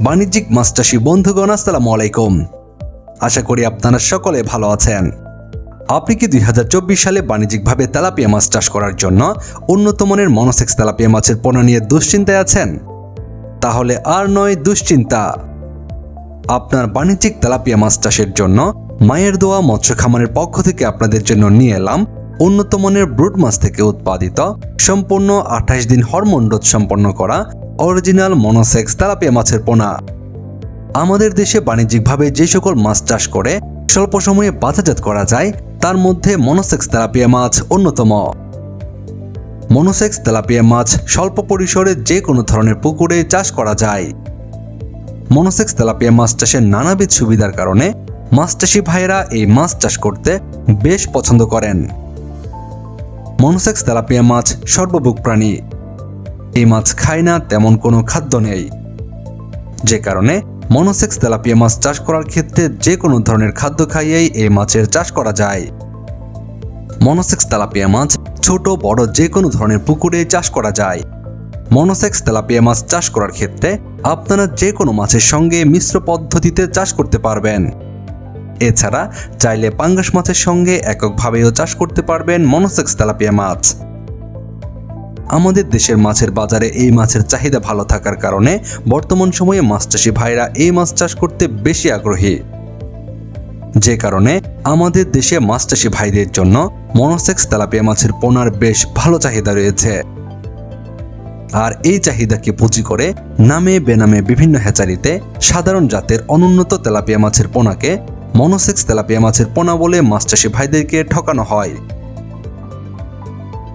বাণিজ্যিক চাষি বন্ধুগণ, আসসালামু আলাইকুম। আশা করি আপনারা সকলে ভালো আছেন। আপনি কি দুই হাজার চব্বিশ সালে বাণিজ্যিকভাবে তেলাপিয়া মাছ চাষ করার জন্য উন্নত মানের মনোসেক্স তেলাপিয়া মাছের পোনা নিয়ে দুশ্চিন্তায় আছেন? তাহলে আর নয় দুশ্চিন্তা। আপনার বাণিজ্যিক তেলাপিয়া মাছ চাষের জন্য মায়ের দোয়া, মৎস্য খামারের পক্ষ থেকে আপনাদের জন্য নিয়ে এলাম উন্নত মানের ব্রুড মাছ থেকে উৎপাদিত, সম্পূর্ণ আঠাশ দিন হরমোন সম্পন্ন করা অরিজিনাল মনোসেক্স তেলাপিয়া মাছের পোনা। আমাদের দেশে বাণিজ্যিকভাবে যে সকল মাছ চাষ করে, স্বল্প সময়ে বাজারজাত করা যায়, তার মধ্যে মনোসেক্স তেলাপিয়া মাছ অন্যতম। মনোসেক্স তেলাপিয়া মাছ স্বল্প পরিসরে যে কোনো ধরনের পুকুরে চাষ করা যায়। মনোসেক্স তেলাপিয়া মাছ চাষের নানাবিধ সুবিধার কারণে মাছ চাষি ভাইয়েরা এই মাছ চাষ করতে বেশ পছন্দ করেন। মনোসেক্স তেলাপিয়া মাছ সর্বভুক প্রাণী। এই মাছ খায় না তেমন কোনো খাদ্য নেই। যে কারণে মনোসেক্স তেলাপিয়া মাছ চাষ করার ক্ষেত্রে যে কোনো ধরনের খাদ্য খাইয়েই এই মাছের চাষ করা যায়। মনোসেক্স তেলাপিয়া মাছ ছোট, বড় যে কোনো ধরনের পুকুরে চাষ করা যায়। মনোসেক্স তেলাপিয়া মাছ চাষ করার ক্ষেত্রে আপনারা যে কোনো মাছের সঙ্গে মিশ্র পদ্ধতিতে চাষ করতে পারবেন। এছাড়া চাইলে পাঙ্গাস মাছের সঙ্গে এককভাবেও চাষ করতে পারবেন মনোসেক্স তেলাপিয়া মাছ। আমাদের দেশের মাছের বাজারে এই মাছের চাহিদা ভালো থাকার কারণে বর্তমান সময়ে মাছ চাষি ভাইরা এই মাছ চাষ করতে বেশি আগ্রহী। যে কারণে আমাদের দেশে মাছ চাষি ভাইদের জন্য মনোসেক্স তেলাপিয়া মাছের পোনার বেশ ভালো চাহিদা রয়েছে। আর এই চাহিদাকে পুঁজি করে নামে বেনামে বিভিন্ন হ্যাচারিতে সাধারণ জাতের অনুন্নত তেলাপিয়া মাছের পোনাকে মনোসেক্স তেলাপিয়া মাছের পোনা বলে মাছ চাষি ভাইদেরকে ঠকানো হয়।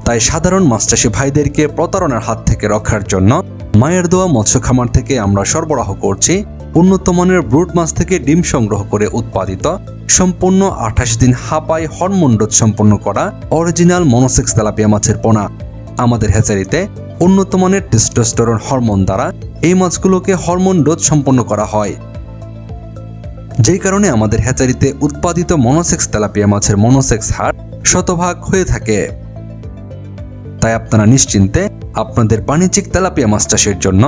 তাই সাধারণ মাছ চাষি ভাইদেরকে প্রতারণার হাত থেকে রক্ষার জন্য মায়ের দোয়া, মৎস্য খামার থেকে আমরা সরবরাহ করছি। উন্নত মানের ব্রুড মাছ থেকে ডিম সংগ্রহ করে উৎপাদিত। সম্পূর্ণ আঠাশ দিন হাপাই হরমোন ডোজ সম্পন্ন করা অরিজিনাল মনোসেক্স তেলাপিয়া মাছের পোনা। আমাদের হ্যাচারিতে উন্নত মানের টেস্টোস্টেরন হরমোন দ্বারা এই মাছগুলোকে হরমোন ডোজ সম্পন্ন করা হয়। যেই কারণে আমাদের হ্যাচারিতে উৎপাদিত মনোসেক্স তেলাপিয়া মাছের মনোসেক্স হার শতভাগ হয়ে থাকে। তাই আপনারা নিশ্চিন্তে আপনাদের বাণিজ্যিক তেলাপিয়া মাছ চাষের জন্য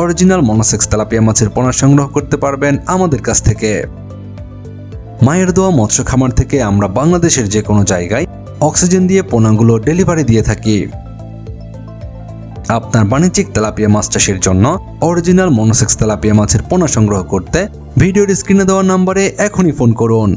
অরিজিনাল মনোসেক্স তেলাপিয়া মাছের পোনা সংগ্রহ করতে পারবেন আমাদের কাছ থেকে। মায়ের দোয়া মৎস্য খামার থেকে আমরা বাংলাদেশের যে কোনো জায়গায় অক্সিজেন দিয়ে পোনাগুলো ডেলিভারি দিয়ে থাকি। আপনার বাণিজ্যিক তেলাপিয়া মাছ চাষের জন্য অরিজিনাল মনোসেক্স তেলাপিয়া মাছের পোনা সংগ্রহ করতে ভিডিওর স্ক্রিনে দেওয়া নম্বরে এখনই ফোন করুন।